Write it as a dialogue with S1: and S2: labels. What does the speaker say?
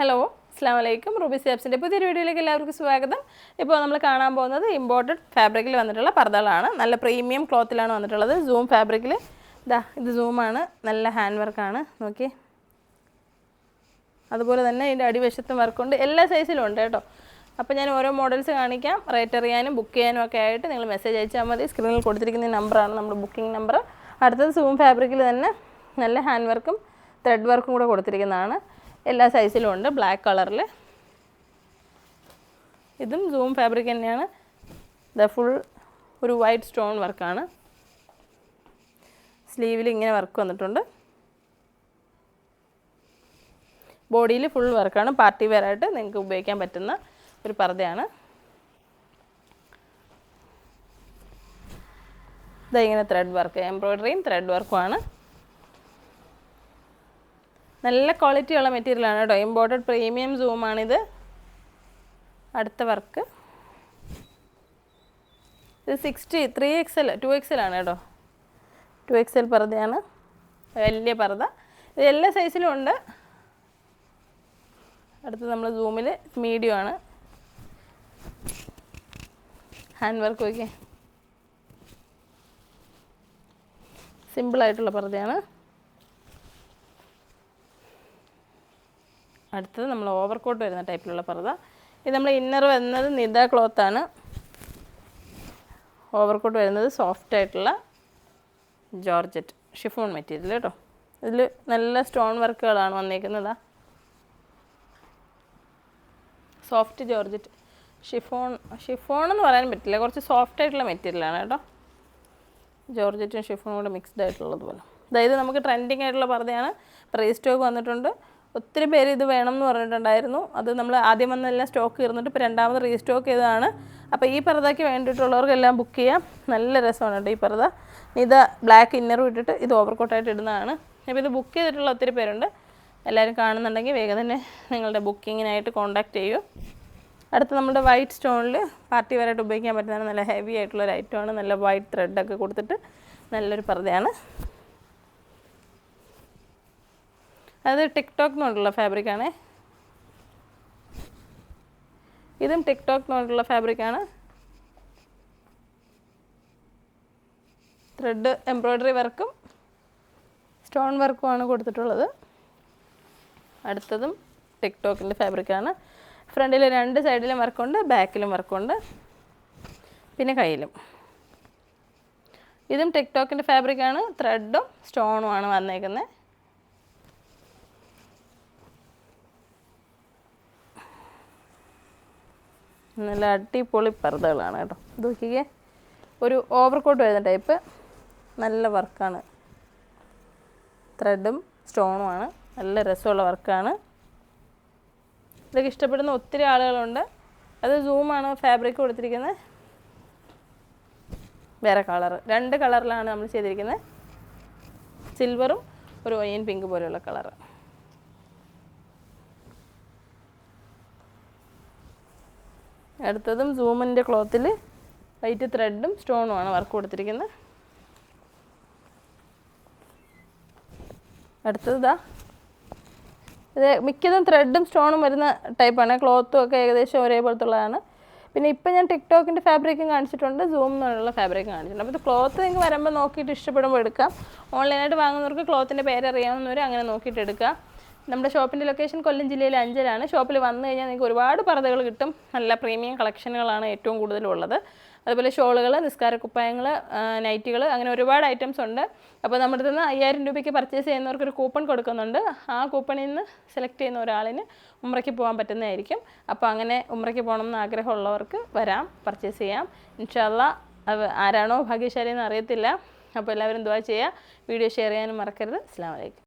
S1: Hello അസ്സാം വലൈക്കും Ruby സാബ്സിന്റെ പുതിയൊരു വീഡിയോയിലേക്ക് എല്ലാവർക്കും സ്വാഗതം. ഇപ്പോൾ നമ്മൾ കാണാൻ പോകുന്നത് ഇമ്പോർട്ടഡ് ഫാബ്രിക്കിൽ വന്നിട്ടുള്ള പർദ്ദകളാണ്. നല്ല പ്രീമിയം ക്ലോത്തിലാണ് വന്നിട്ടുള്ളത്. സൂം ഫാബ്രിക്കിൽ ഇതാ ഇത് സൂമാണ് നല്ല ഹാൻഡ് വർക്കാണ് നോക്കി. അതുപോലെ തന്നെ ഇതിന്റെ അടിവശത്തും വർക്കുണ്ട് എല്ലാ സൈസിലും ഉണ്ട് കേട്ടോ. അപ്പോൾ ഞാൻ ഓരോ മോഡൽസ് കാണിക്കാം. റേറ്റ് അറിയാനും ബുക്ക് ചെയ്യാനും ഒക്കെ ആയിട്ട് നിങ്ങൾ മെസ്സേജ് അയച്ചാൽ മതി. സ്ക്രീനിൽ കൊടുത്തിരിക്കുന്ന നമ്പറാണ് നമ്മുടെ ബുക്കിംഗ് നമ്പർ അടുത്തത് സൂം ഫാബ്രിക്കിൽ തന്നെ നല്ല ഹാൻഡ് വർക്കും ത്രെഡ് വർക്കും കൂടെ കൊടുത്തിരിക്കുന്നതാണ്. എല്ലാ സൈസിലും ഉണ്ട്. ബ്ലാക്ക് കളറിൽ ഇതും സൂം ഫാബ്രിക് തന്നെയാണ്. ദ ഫുൾ ഒരു വൈറ്റ് സ്റ്റോൺ വർക്കാണ് സ്ലീവിൽ ഇങ്ങനെ വർക്ക് വന്നിട്ടുണ്ട്. ബോഡിയിൽ ഫുൾ വർക്കാണ് പാർട്ടി വെയർ ആയിട്ട് നിങ്ങൾക്ക് ഉപയോഗിക്കാൻ പറ്റുന്ന ഒരു പർദ്ദയാണ്. ഇതാ ഇങ്ങനെ ത്രെഡ് വർക്ക് എംബ്രോയ്ഡറിയും ത്രെഡ് വർക്കുമാണ് നല്ല ക്വാളിറ്റി ഉള്ള മെറ്റീരിയലാണ് കേട്ടോ. ഇമ്പോർട്ടഡ് പ്രീമിയം സൂമാണിത് അടുത്ത വർക്ക് ഇത് sixty three X L two X L ആണ് കേട്ടോ. ടു എക്സ് എൽ പർദ്ദയാണ്. വലിയ പർദ്ദ. ഇത് എല്ലാ സൈസിലും ഉണ്ട്. അടുത്ത് നമ്മൾ സൂമിൽ മീഡിയം ആണ്. ഹാൻഡ് വർക്ക് ഓക്കെ സിമ്പിളായിട്ടുള്ള പർദ്ദയാണ്. അടുത്തത് നമ്മൾ ഓവർകോട്ട് വരുന്ന ടൈപ്പിലുള്ള പർദ്ദ ഇത് നമ്മൾ ഇന്നർ വരുന്നത് നിത ക്ലോത്താണ് ഓവർകോട്ട് വരുന്നത് സോഫ്റ്റ് ആയിട്ടുള്ള ജോർജറ്റ് ഷിഫോൺ മെറ്റീരിയൽ കേട്ടോ ഇതിൽ നല്ല സ്റ്റോൺ വർക്കുകളാണ് വന്നേക്കുന്നതാ. സോഫ്റ്റ് ജോർജറ്റ് ഷിഫോൺ ഷിഫോൺ എന്ന് പറയാൻ പറ്റില്ല. കുറച്ച് സോഫ്റ്റ് ആയിട്ടുള്ള മെറ്റീരിയലാണ് കേട്ടോ. ജോർജറ്റും ഷിഫോണും കൂടെ മിക്സ്ഡ് ആയിട്ടുള്ളത് പോലെ. അതായത് നമുക്ക് ട്രെൻഡിങ് ആയിട്ടുള്ള പർദ്ദയാണ്. പ്രൈസ് സ്റ്റോക്ക് വന്നിട്ടുണ്ട്. ഒത്തിരി പേര് ഇത് വേണം എന്ന് പറഞ്ഞിട്ടുണ്ടായിരുന്നു. അത് നമ്മൾ ആദ്യം വന്നെല്ലാം സ്റ്റോക്ക് തീർന്നിട്ട് ഇപ്പോൾ രണ്ടാമത് റീസ്റ്റോക്ക് ചെയ്തതാണ്. അപ്പോൾ ഈ പർദ്ദയ്ക്ക് വേണ്ടിയിട്ടുള്ളവർക്കെല്ലാം ബുക്ക് ചെയ്യാം. നല്ല രസമാണ് കേട്ടോ ഈ പർദ്ദ ഇത് ബ്ലാക്ക് ഇന്നറും ഇട്ടിട്ട് ഇത് ഓവർകോട്ടായിട്ട് ഇടുന്നതാണ്. അപ്പോൾ ഇത് ബുക്ക് ചെയ്തിട്ടുള്ള ഒത്തിരി പേരുണ്ട്. എല്ലാവരും കാണുന്നുണ്ടെങ്കിൽ വേഗം തന്നെ നിങ്ങളുടെ ബുക്കിങ്ങിനായിട്ട് കോൺടാക്റ്റ് ചെയ്യൂ. അടുത്ത നമ്മുടെ വൈറ്റ് സ്റ്റോണിൽ പാർട്ടി വരായിട്ട് ഉപയോഗിക്കാൻ പറ്റുന്നതാണ് നല്ല ഹെവി ആയിട്ടുള്ള ഒരു ഐറ്റമാണ് നല്ല വൈറ്റ് ത്രെഡൊക്കെ കൊടുത്തിട്ട് നല്ലൊരു പർദ്ദയാണ് അത് ടിക്ടോക്ക് കൊണ്ടുള്ള ഫാബ്രിക്കാണ്. ഇതും ടിക്ടോക്ക് കൊണ്ടുള്ള ഫാബ്രിക്കാണ്. ത്രെഡ് എംബ്രോയ്ഡറി വർക്കും സ്റ്റോൺ വർക്കുമാണ് കൊടുത്തിട്ടുള്ളത്. അടുത്തതും ടിക്ടോക്കിന്റെ ഫാബ്രിക്കാണ്. ഫ്രണ്ടിൽ രണ്ട് സൈഡിലും വർക്കുണ്ട് ബാക്കിലും വർക്കുണ്ട് പിന്നെ കയ്യിലും. ഇതും ടിക്ടോക്കിന്റെ ഫാബ്രിക്കാണ് ത്രെഡും സ്റ്റോണുമാണ് വന്നേക്കുന്നത്. നല്ല അടിപൊളി പർദ്ദകളാണ് കേട്ടോ. ഇത് നോക്കിക്കേ. ഒരു ഓവർ കോട്ട് വരുന്ന ടൈപ്പ് നല്ല വർക്കാണ്. ത്രെഡും സ്റ്റോണുമാണ് നല്ല രസമുള്ള വർക്കാണ്. ഇതൊക്കെ ഇഷ്ടപ്പെടുന്ന ഒത്തിരി ആളുകളുണ്ട്. അത് സൂമാണ് ഫാബ്രിക് കൊടുത്തിരിക്കുന്നത് വേറെ കളർ രണ്ട് കളറിലാണ് നമ്മൾ ചെയ്തിരിക്കുന്നത് സിൽവറും ഒരു ഒയൻ പിങ്ക് പോലെയുള്ള കളറ് അടുത്തതും സൂമിന്റെ ക്ലോത്തിൽ വൈറ്റ് ത്രെഡും സ്റ്റോണുമാണ് വർക്ക് കൊടുത്തിരിക്കുന്നത്. അടുത്തത് ഇതാ ഇത് മിക്കതും ത്രെഡും സ്റ്റോണും വരുന്ന ടൈപ്പാണ് ക്ലോത്തും ഒക്കെ ഏകദേശം ഒരേപോലത്തുള്ളതാണ്. പിന്നെ ഇപ്പം ഞാൻ ടിക്ടോക്കിന്റെ ഫാബ്രിക്കും കാണിച്ചിട്ടുണ്ട് സൂം എന്നുള്ള ഫാബ്രിക്കും കാണിച്ചിട്ടുണ്ട്. അപ്പോൾ ക്ലോത്ത് നിങ്ങൾക്ക് വരുമ്പോൾ നോക്കിയിട്ട് ഇഷ്ടപ്പെടുമ്പോൾ എടുക്കാം. ഓൺലൈനായിട്ട് വാങ്ങുന്നവർക്ക് ക്ലോത്തിന്റെ പേരറിയാവുന്നവർ അങ്ങനെ നോക്കിയിട്ട് എടുക്കുക നമ്മുടെ ഷോപ്പിന്റെ ലൊക്കേഷൻ കൊല്ലം ജില്ലയിലെ അഞ്ചലാണ്. ഷോപ്പിൽ വന്നു കഴിഞ്ഞാൽ നിങ്ങൾക്ക് ഒരുപാട് പർദ്ദകൾ കിട്ടും. നല്ല പ്രീമിയം കളക്ഷനുകളാണ് ഏറ്റവും കൂടുതലുള്ളത്. അതുപോലെ ഷോളുകൾ നിസ്കാര കുപ്പായങ്ങൾ നൈറ്റുകൾ അങ്ങനെ ഒരുപാട് ഐറ്റംസ് ഉണ്ട്. അപ്പോൾ നമ്മുടെ നിന്ന് അയ്യായിരം രൂപയ്ക്ക് പർച്ചേസ് ചെയ്യുന്നവർക്ക് ഒരു കൂപ്പൺ കൊടുക്കുന്നുണ്ട്. ആ കൂപ്പണിൽ നിന്ന് സെലക്ട് ചെയ്യുന്ന ഒരാളിന് ഉമ്രയ്ക്ക് പോകാൻ പറ്റുന്നതായിരിക്കും. അപ്പോൾ അങ്ങനെ ഉമ്രയ്ക്ക് പോകണമെന്ന് ആഗ്രഹമുള്ളവർക്ക് വരാം പർച്ചേസ് ചെയ്യാം. ഇൻഷാല്ല ആരാണോ ഭാഗ്യശാലി എന്ന് അറിയത്തില്ല. അപ്പോൾ എല്ലാവരും ദുവാ ചെയ്യുക. വീഡിയോ ഷെയർ ചെയ്യാനും മറക്കരുത്. അസ്സാം വലൈക്കും